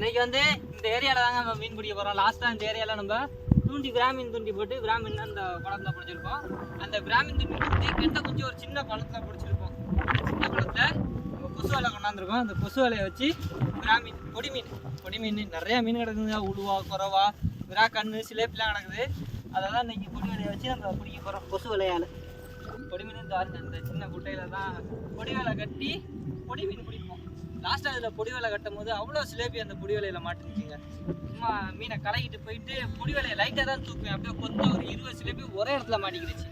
இன்னைக்கு வந்து இந்த ஏரியாவில் தாங்க நம்ம மீன் பிடிக்க போகிறோம் லாஸ்ட்டாக இந்த ஏரியாவில் நம்ம தூண்டி பிராமின் தூண்டி போட்டு பிராமின் அந்த குளத்தில் பிடிச்சிருப்போம். அந்த பிராமின் தூண்டி பிடிச்சி கெட்ட ஒரு சின்ன குளத்தில் பிடிச்சிருப்போம். சின்ன குளத்தில் நம்ம கொசு வலை கொண்டாந்துருக்கோம். அந்த கொசு வலையை வச்சு பிராமின் பொடி மீன். பொடி மீன் நிறைய மீன் கிடக்குதுங்க. உடுவா குறவா விரா கண்ணு சிலேப்பிலாம் கிடக்குது. அதை தான் இன்னைக்கு பொடி வலையை வச்சு நம்ம பிடிக்க போகிறோம் கொசு வலையால். பொடி மீன் இந்த இந்த சின்ன குட்டையில தான் பொடி வலை கட்டி பொடி மீன் பிடிப்போம். லாஸ்ட்டாக அதில் பொடி வலை கட்டும் போது அவ்வளோ சிலேபி அந்த பொடி வலையில் மாட்டுச்சுங்க சும்மா மீனை கலக்கிட்டு போயிட்டு பொடிவலையை லைட்டாக தான் தூக்குவேன். அப்படியே கொஞ்சம் ஒரு இருபது சிலேபி ஒரே இடத்துல மாட்டிக்கிடுச்சு.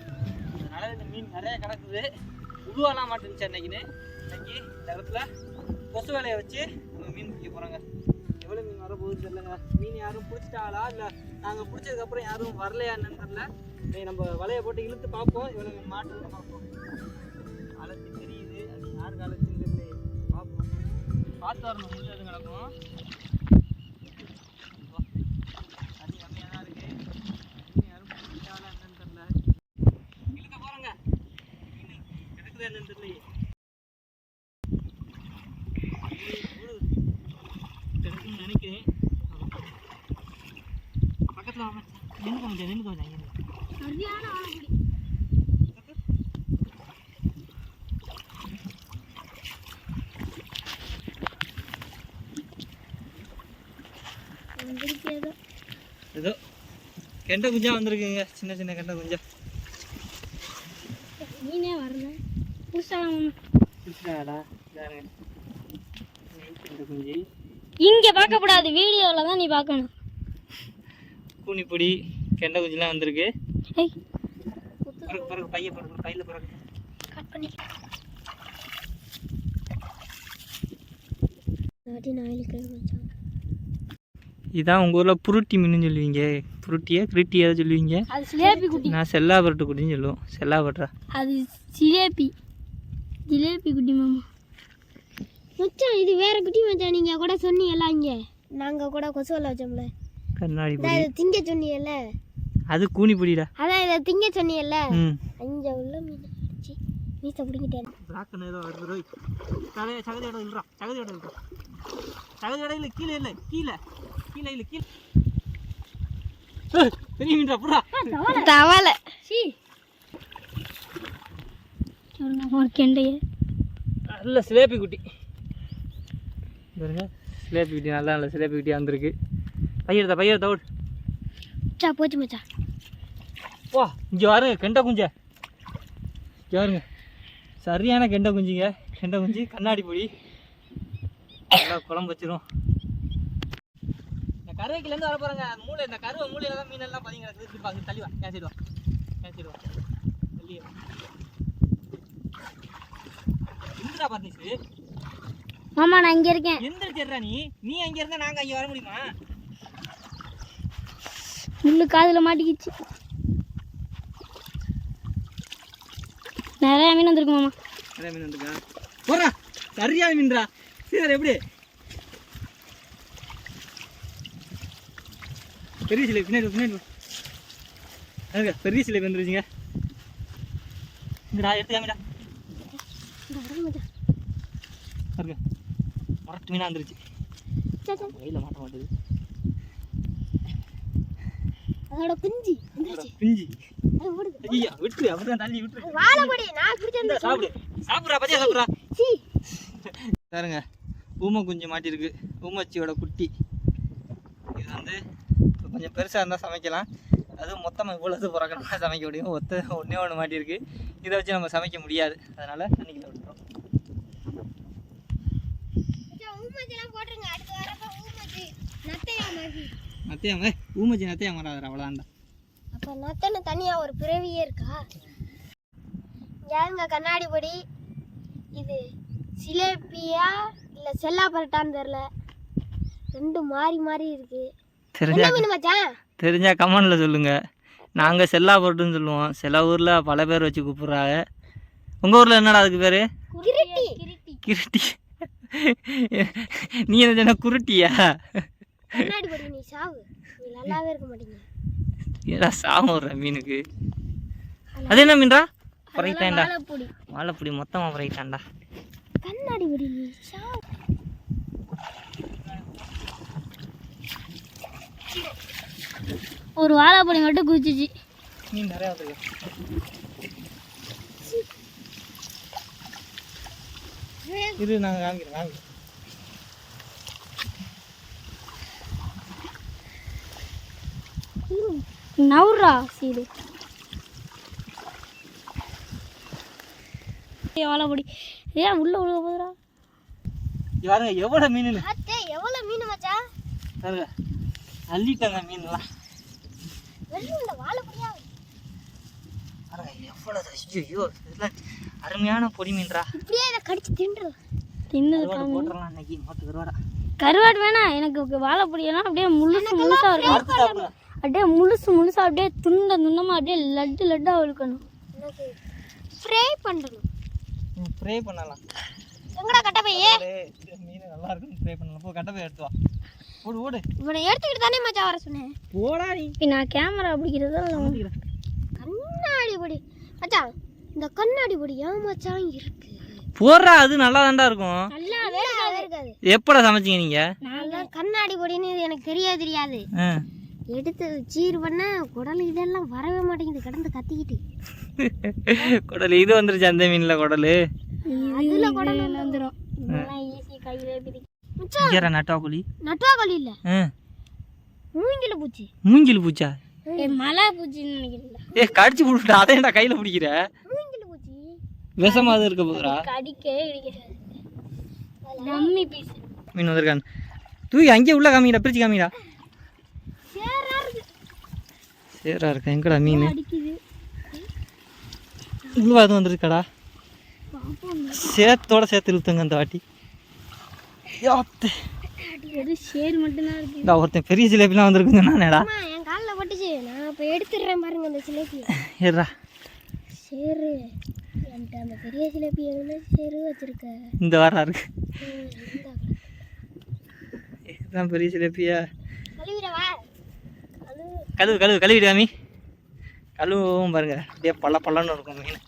அதனால இந்த மீன் நிறைய கிடக்குது. உருவாலாம் மாட்டுச்சு அன்னைக்குன்னு. இன்னைக்கு இந்த இடத்துல கொசு வலையை வச்சு நம்ம மீன் பிடிக்க போகிறாங்க எவ்வளோ மீன் வரப்போகுது தெரியலங்க. மீன் யாரும் பிடிச்சிட்டாங்களா இல்லை நாங்கள் பிடிச்சதுக்கப்புறம் யாரும் வரலையான்னு தெரில நம்ம வலையை போட்டு இழுத்து பார்ப்போம். எவ்வளோ மீன் மாட்டுன்னு பார்ப்போம். அழைச்சி தெரியுது. அது யாருக்கு காலத்துக்கு பார்த்து வரணும் முள்ளு எதுவும் கிடக்கும் கம்மியாக தான் யாரும் என்னன்னு இழுக்க தெரியலையே கிடக்குன்னு நினைக்கிறேன் பக்கத்தில் நின்று கொஞ்சம் நின்று கொஞ்சம் சரியான ஆளுபடி வந்திருக்கேதோ ஏதோ கெண்டை குஞ்சா வந்திருக்குங்க. சின்ன சின்ன கெண்டை குஞ்சா. மீனே வரல. இங்கே பார்க்கக்கூடாது வீடியோவில் தான் நீ பார்க்கணும். கூனிப்பொடி கெண்டை குஞ்சுலாம் வந்திருக்கு. பைய பிறகு பையில் பிறகு கட் பண்ணி. நாட்டி நாயில் கிழமை இதான் உங்கள் ஊரில் புருட்டி மீன் சொல்லுவீங்க. புருட்டியா கிருட்டியா சொல்லுவீங்க. அது சிலேபி குட்டி. நான் செல்லாபரட்டு குட்டின்னு சொல்லுவோம். செல்லாபட்ரா அது சிலேபி ஜிலேபி குட்டி மாமா. மச்சான் இது வேற குட்டி மச்சான். நீங்க கூட சொன்னீங்கல்ல இங்க நாங்க கூட கொசு வலை வச்சோம்ல. கண்ணாடி இதை பொடி. திங்க சொன்னீங்கல்ல? அது கூனிப்பொடிடா அதான் இதை திங்க சொன்னீங்கல்ல? அங்க உள்ள மீன் அடிச்சு மீசை பிடிக்கிட்டேன் பிளாக்கன் ஏதோ வருது ரோய். சகதி சகதி இடம் இல்லைடா சகதி இடம் இல்லை சகதி இடம் இல்லை கீழே இல்லை கீழே. கீழே இல்லை கீழே பெரிய மீன்டா புறா தவளை. சி. ஒரு கெண்டைய. நல்ல சிலேபி குட்டி பாருங்க சிலேபி குட்டி நல்லா நல்ல சிலேபி குட்டி வந்திருக்கு பையெடுத்தா பையெடுத்தா ஓடு. மச்சா போச்சு மச்சா வா இங்கே பாருங்க கெண்டை குஞ்ச. இங்கே பாருங்க சரியான கெண்டை குஞ்சுங்க. கெண்டை குஞ்சு கண்ணாடி பொடி. நல்லா குழம்பு வச்சிரும். கருவைக்கிலேருந்து வர போகிறாங்க மூளை இந்த கருவை மூலையில தான் மீனெல்லாம் பதிங்க கிடக்குது. இப்படி பாருங்க தள்ளி வா ஏன் சைடு வா ஏன் சைடு வா தள்ளி வா எந்திரா பார்த்திச்சு மாமா நான் இங்க இருக்கேன். எந்திரிச்சிடுறா நீ. நீ அங்கே இருந்தால் நாங்கள் அங்கே வர முடியுமா? முள்ளு காதுல மாட்டிக்கிச்சு. நிறைய மீன் வந்திருக்கு மாமா. நிறைய மீன் வந்துருக்கா? போறா சரியான மீன்டா சீதர் எப்படி? பெரிய சிலை பின்னாடி பின்னாடி பெரிய சிலை வந்துருச்சுங்க. இங்கடா எடுத்து காமிடா. பாருங்க முரட்டு மீனா வந்துருச்சு. கையில் மாட்ட மாட்டுது. அதோட குஞ்சு ஐயா விட்டுரு அப்படிதான் தள்ளி விட்டுரு. வாழைப்படி நான் சாப்பிடு. சாப்பிட்றா பச்சையா சாப்பிட்றா? பாருங்க ஊமை குஞ்சு மாட்டிருக்கு. ஊமச்சியோட குட்டி. கொஞ்சம் பெருசாக இருந்தால் சமைக்கலாம். அதுவும் மொத்தமாக இவ்வளோது பிறக்கணும் சமைக்க முடியும். ஒத்த ஒன்றே ஒன்று மாட்டியிருக்கு இதை வச்சு நம்ம சமைக்க முடியாது. அதனால் தண்ணிக்குள்ள விட்டுறோம். ஊமச்சி நத்தையாம ஊமச்சி நத்தையா மாட்டாது அவ்வளோதான்டா அப்ப நத்தன்னு தனியா ஒரு பிறவியே இருக்கா? ஏங்க கண்ணாடி பொடி? இது சிலேபியா இல்ல செல்லா பரட்டான்னு தெரியல. ரெண்டும் மாறி மாறி இருக்கு. தெரிஞ்சா தெரிஞ்சா கமெண்டில் சொல்லுங்கள் நாங்கள் செல்லா பொருட்டுன்னு சொல்லுவோம். சில ஊரில் பல பேர் வச்சு கூப்பிட்றாங்க. உங்கள் ஊரில் என்னடா அதுக்கு பேர்? கிருட்டி. நீ என்ன குருட்டியா? ஏடா சாம விட்ற மீனுக்கு. அது என்ன மீன்டா? குறைத்தாண்டா வாழைப்பொடி. மொத்தமாக குறைத்தாண்டா கண்ணாடி பொடி நீ சாவு ஒரு வாழைப்பொடி மட்டும் குதிச்சிச்சு மீன் நிறையா வந்துருக்கு இது நாங்கள் காமிக்கிறோம் காமிக்கிறோம் நவுறா சீடு வாழைப்பொடி. ஏன் உள்ள உள்ள போதுரா பாருங்க எவ்வளோ மீனுன்னு. அத்தே எவ்வளோ மீன் மச்சான்? பாருங்க அள்ளிட்டாங்க மீன்லாம் வெறும் இந்த வாழைப்பொடியா பாருங்க எவ்வளோ ஐயோ இதெல்லாம் அருமையான பொடி மீன்டா இப்படியே இதை கடிச்சு தின்றுடும் தின்னது கருவாடு போட்டுடலாம் இன்னைக்கு. மொத்த கருவாடா. கருவாடு வேணாம் எனக்கு வாழைப்பொடியெல்லாம் அப்படியே முழுசு முழுசா இருக்கும். அறுத்து சாப்பிடலாம். அப்படியே முழுசு முழுசா அப்படியே துண்ட துண்டமா அப்படியே லட்டு லட்டா இழுக்கணும் ஃப்ரை பண்ணணும். ஃப்ரை பண்ணலாம். எங்கடா கட்ட பையே ஏய், மீன் நல்லா இருக்கும் ஃப்ரை பண்ணலாம். போ கட்டை போய் எடுத்து வா ஓடு ஓடு. இவனை எடுத்துக்கிட்டு தானே மச்சான் வர சொன்னேன். போடா நீ. நான் கேமரா பிடிக்கிறதா கண்ணாடி பொடி. மச்சான் இந்த கண்ணாடி பொடி ஏன் மச்சான் இருக்கு? போடுறா அது நல்லா தான்டா இருக்கும். நல்லா வேர்க்காது. இருக்காது எப்படா சமைச்சீங்க நீங்க? நான் கண்ணாடி பொடின்னு இது எனக்கு தெரியாது தெரியாது. எடுத்து சீர் பண்ண குடல் இதெல்லாம் வரவே மாட்டேங்குது கடந்து கத்திக்கிட்டு. குடல் இது வந்துருச்சு அந்த மீன்ல குடல். அதுல குடல் வந்துடும் இதெல்லாம் ஈஸி கையிலே இங்கேற நட்டாக்குழி நட்டுவாக்கொல்லி இல்ல. ஆ. மூங்கில பூச்சி. மூங்கில் பூச்சா? ஏ மலை பூச்சின்னு நினைக்கிறேன் ஏ கடிச்சு விட்டுட்டா அதை ஏன்டா கையில பிடிக்கிற? மூங்கில பூச்சி. விஷமா அது இருக்க போதுரா கடிக்கவே கிடைக்காது. Dummy piece. மீன் வந்திருக்கான். தூக்கி அங்கேயே உள்ள காமிடா பிரிச்சு காமிடா. சேரா இருக்கு. சேரா இருக்கா எங்கடா மீன்? உள்ள அது வந்துருக்காடா. சேத்தோட சேர்த்து இழுத்துங்க அந்த வாட்டி. மட்டும்தான் இருக்கு. ஒருத்தன் பெரிய ஜிலேபிலாம் வந்திருக்குன்னு சொன்னானேடா. அம்மா என் காலில் பட்டுச்சு நான் இப்போ எடுத்துடுறேன் பாருங்க அந்த சிலேபி ஏறா சேரு. என்கிட்ட அந்த பெரிய சேரு வச்சிருக்க? இந்த வாரம் இருக்கு. இதுதான் பெரிய ஜிலேபியா. கழுவு கழுவு கழுவிடு காமி கழுவும் பாருங்க. அப்படியே பள்ள பள்ளன்னு இருக்கும் மீன்.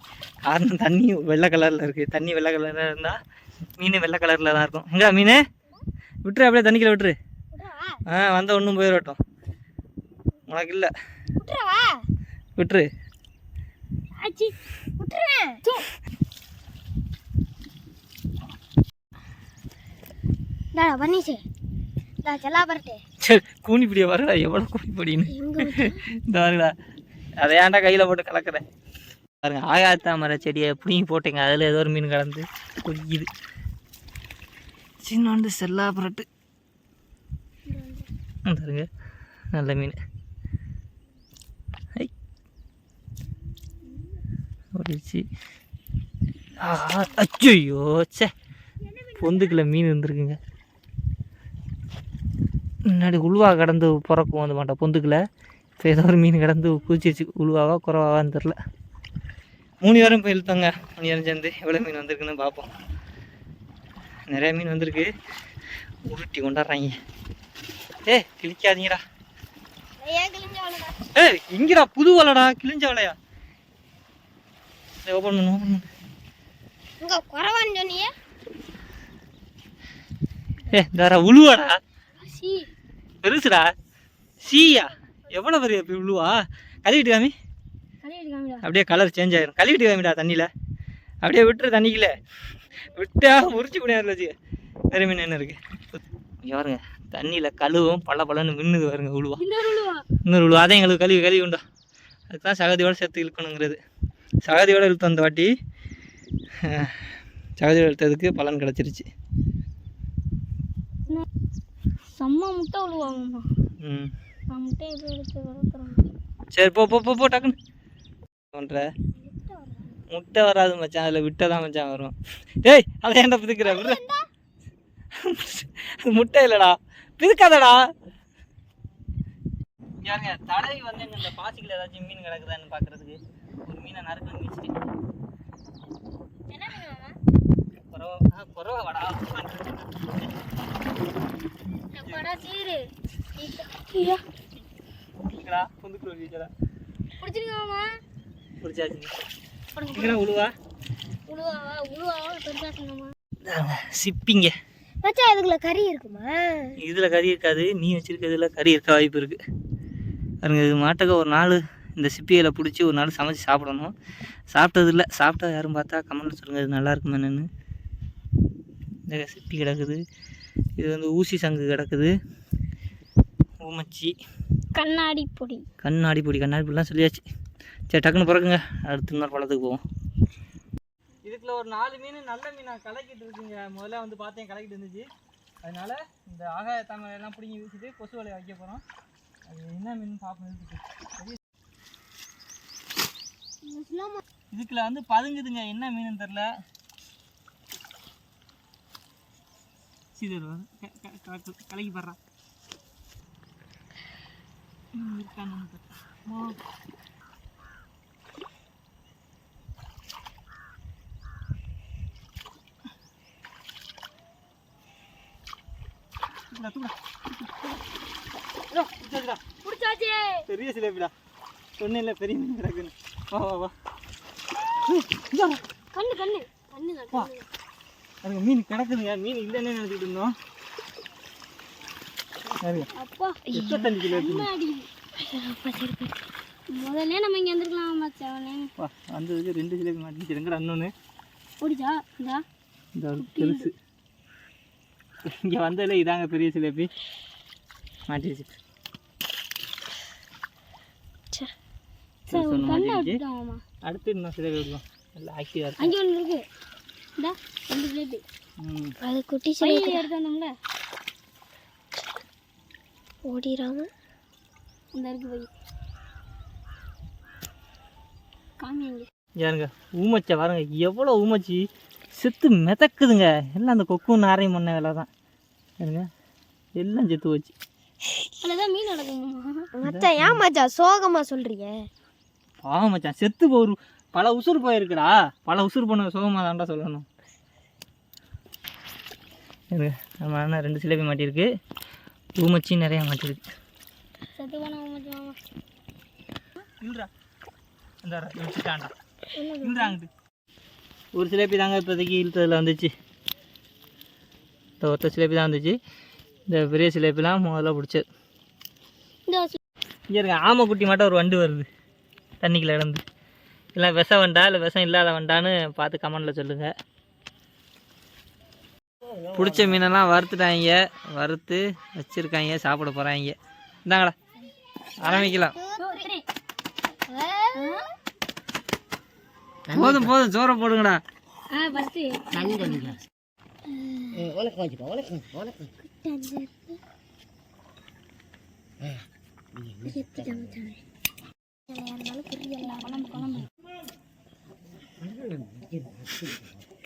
காரணம் தண்ணி வெள்ளை கலரில் இருக்குது தண்ணி வெள்ளை கலரில் இருந்தால் மீன் வெள்ளை கலரில் தான் இருக்கும். இங்கே மீன்? விட்டுரு அப்படியே தண்ணிக்குள்ள விட்டுரு. ஆ வந்த ஒன்றும் போயிடட்டும். உனக்கு இல்லை. விட்டுரு. கூனிப்பிடிய வரடா எவ்வளோ கூனிப்பிடின்னு. இந்த வருடா அதை ஏன்டா கையில் போட்டு கலக்குறேன் பாருங்க ஆகாத்தாமரை செடியை பிடிங்கி போட்டீங்க. அதில் ஏதோ ஒரு மீன் கலந்து குடிக்குது சின்னோண்டு செல்லா புரட்டு. பாருங்க நல்ல மீன். ஓடிச்சு ஓடிடுச்சு. அச்சோ சே பொந்துக்குள்ள மீன் இருந்திருக்குங்க. முன்னாடி உழுவா கடந்து பிறக்கும் அந்த மாட்டேன் பொந்துக்குள்ள. இப்போ ஏதோ ஒரு மீன் கடந்து குதிச்சிருச்சு. உழுவாவா குறவாவான்னு தெரில மூணு பேரும் போய் இழுத்தோங்க மூணு பேரும் சேர்ந்து எவ்வளோ மீன் வந்திருக்குன்னு பார்ப்போம். நிறைய மீன் வந்திருக்கு. உருட்டி கொண்டாடுறாங்க. ஏ கிழிக்காதீங்கடா. ஏய் இங்கடா புது வலைடா கிழிஞ்ச வலையா? ஓப்பன் பண்ணு ஓப்பன் பண்ணு. இங்க குறவான்னு சொன்னியே. ஏ தாரா உழுவாடா. பெருசுடா. சீயா? எவ்வளோ பெரிய உழுவா? கழுவிட்டு காமி. அப்படியே கலர் சேஞ்ச் ஆயிரும். கழுவிட்டு காமிடா தண்ணியில். அப்படியே விட்டுரு தண்ணிக்குள்ள. விட்டா உரிச்சு முடியாது வச்சு வேறு மீன் என்ன இருக்கு? பாருங்க தண்ணியில் கழுவும் பள்ள பள்ளன்னு மின்னுது பாருங்க உழுவா. இன்னொரு உழுவா. அதையும் எங்களுக்கு கழுவி கழுவி உண்டா. அதுக்கு தான் சகதியோட சேர்த்து இழுக்கணுங்கிறது. சகதியோட இழுத்தோம் அந்த வாட்டி சகதியோட இழுத்ததுக்கு பலன் கிடச்சிருச்சு. செம்ம முட்டை ம். முட்டையை சரி போ போ போ போ டக்குன்னு. பண்ணுற முட்டை வராது மச்சான் அதில் விட்டை தான் மச்சான் வரும். டேய் அதை ஏன்டா பிதுக்குற? அது முட்டை இல்லைடா. பிதுக்காதடா. யாருங்க தடவி வந்து இந்த பாசிக்கில் ஏதாச்சும் மீன் கிடக்குதான்னு பார்க்கறதுக்கு ஒரு மீனை என்ன பண்ணுவாங்க குறவா வாடா. சீரு. வீச்சடா பிடிச்சிருக்காமா? பிடிச்சாச்சு இங்கடா உழுவா? உழுவாவா உழுவாவா சொன்னமா சிப்பிங்க. மச்சான் இதுக்குள்ள கறி இருக்குமா? இதில் கறி இருக்காது நீ வச்சிருக்கிறதுல கறி இருக்க வாய்ப்பு இருக்குது பாருங்க இது மாட்டுக்கு ஒரு நாள் இந்த சிப்பியில் பிடிச்சி ஒரு நாள் சமைச்சு சாப்பிடணும். சாப்பிட்டது இல்லை சாப்பிட்டா யாரும் பார்த்தா கமெண்ட்ல சொல்லுங்கள் இது நல்லா இருக்குமா என்னன்னு. இந்த சிப்பி கிடக்குது. இது வந்து ஊசி சங்கு கிடக்குது. ஊமச்சி. கண்ணாடி பொடி. கண்ணாடி பொடி கண்ணாடி பொடிலாம் சொல்லியாச்சு. சரி டக்குன்னு பிறக்குங்க. அடுத்த நாள் பழத்துக்கு போவோம். இதுக்குள்ள ஒரு நாலு மீன் நல்ல மீன் கலக்கிட்டு இருக்குங்க. முதல்ல வந்து பார்த்தேன் கலக்கிட்டு இருந்துச்சு. அதனால இந்த ஆகாய தாமரை எல்லாம் பிடிங்கி வீசிட்டு கொசு வலையை வைக்க போகிறோம் அது என்ன மீன் பார்ப்போம் இதுக்குள்ள வந்து பதுங்குதுங்க. என்ன மீன் தெரில சீதர் கலக்கி படுறான் இருக்கான்னு தூக்குடா, தூக்குடா. இதோ, பிடிச்சாச்சுடா. பிடிச்சாச்சே பெரிய சிலேபிடா. சொன்னேன் இல்லை பெரிய மீன் கிடக்குன்னு. வா வா வா. கண்ணு கண்ணு. கண்ணு வா. அதுங்க மீன் கிடக்குதுங்க. மீன் இல்லைன்னு நினச்சிட்டு இருந்தோம். அப்பா. எத்தனை கிலோ முதல்ல நம்ம இங்கே வந்துருக்கலாம் மச்சானே வா வந்ததுக்கு ரெண்டு சிலேபி மாட்டிச்சு எங்கடா இன்னொன்று பிடிச்சா இந்தா. பெருசு இங்கே வந்ததில்ல இதாங்க பெரிய சிலேபி மாட்டிடுச்சு அடுத்து இன்னும் சிலேபி விடுவோம். நல்லா ஆக்டிவாக இருக்கும் அங்கே ஒன்று இருக்கு. இந்தா ரெண்டு பிளேட்டு ம். அது குட்டி சிலை எடுத்து வந்தோம்ல. ஓடிடாம இந்த இருக்கு போய் காமிங்க. யாருங்க ஊமச்சை. பாருங்க எவ்வளோ ஊமச்சி. செத்து மிதக்குதுங்க எல்லாம் அந்த கொக்கும் நாரையும் பண்ண வேலை தான் பாருங்க எல்லாம் செத்து போச்சு அதில் மீன் மச்சான் ஏன் மச்சான் சோகமா சொல்றீங்க பாவம் மச்சான் செத்து போரு பல உசுறு போயிருக்குடா பல உசுறு போன சுகமாக தான்டா சொல்லணும் இருங்க நம்ம அண்ணன் ரெண்டு சிலேபி மாட்டியிருக்கு ஊமச்சி நிறையா மாட்டியிருக்கு செத்து போனா மாமா இந்தாங்கிட்டு ஒரு சிலேபி தாங்க இப்போதைக்கு இழுத்ததில் வந்துச்சு. இந்த ஒத்த சிலேபி தான் வந்துச்சு. இந்த பெரிய சிலேபிலாம் முதல்ல பிடிச்சது. இங்கே இருக்க ஆமைக்குட்டி மட்டும் ஒரு வண்டு வருது. தண்ணிக்குள்ள இழந்து இல்லை விஷம் வண்டா இல்லை விஷம் இல்லாத வண்டான்னு பார்த்து கமெண்டில் சொல்லுங்கள் பிடிச்ச மீனெல்லாம் வறுத்துட்டாங்க. வறுத்து வச்சுருக்காங்க. சாப்பிட போகிறாங்க இந்தாங்கடா ஆரம்பிக்கலாம். போதும் போதும் சோறை போடுங்கடா.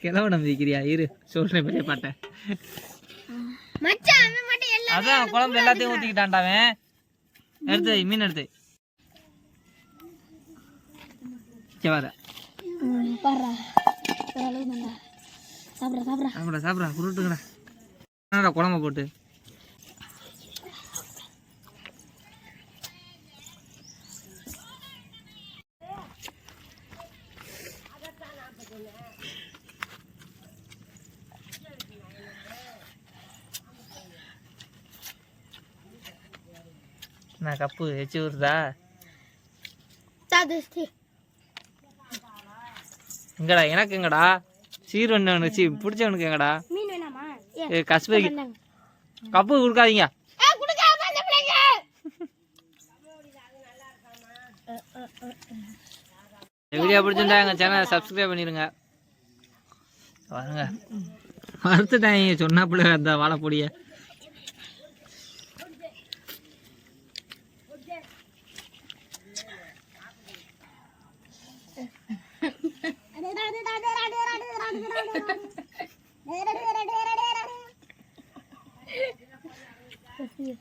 கிளவ நம்பிக்கிறியா இரு சொல்கிறேன் பெரிய பாட்டை. அதான் குழம்பு எல்லாத்தையும் ஊற்றிக்கிட்டான்டா அவன். எடுத்து மீன் எடுத்து வர பாடுறா ஓரளவு நல்லா சாப்பிட்ற சாப்பிட்ற சாப்பிட சாப்பிட குருட்டுங்கடா என்னடா குழம்பு போட்டு? கப்பு வச்சு வருதா சாதிச்சு எங்கடா? எனக்கு எங்கடா? சீர்வண்ணன் வச்சு பிடிச்சவனுக்கு எங்கடா? கஸ்பரிக்கு. கப்பு கொடுக்காதீங்க. வீடியோ பிடிச்சிருந்தா எங்கள் சேனலை சப்ஸ்கிரைப் பண்ணிடுங்க பாருங்க வறுத்துட்டாங்க சொன்னாப்புல அந்த வாழைப்பொடியை. Iya.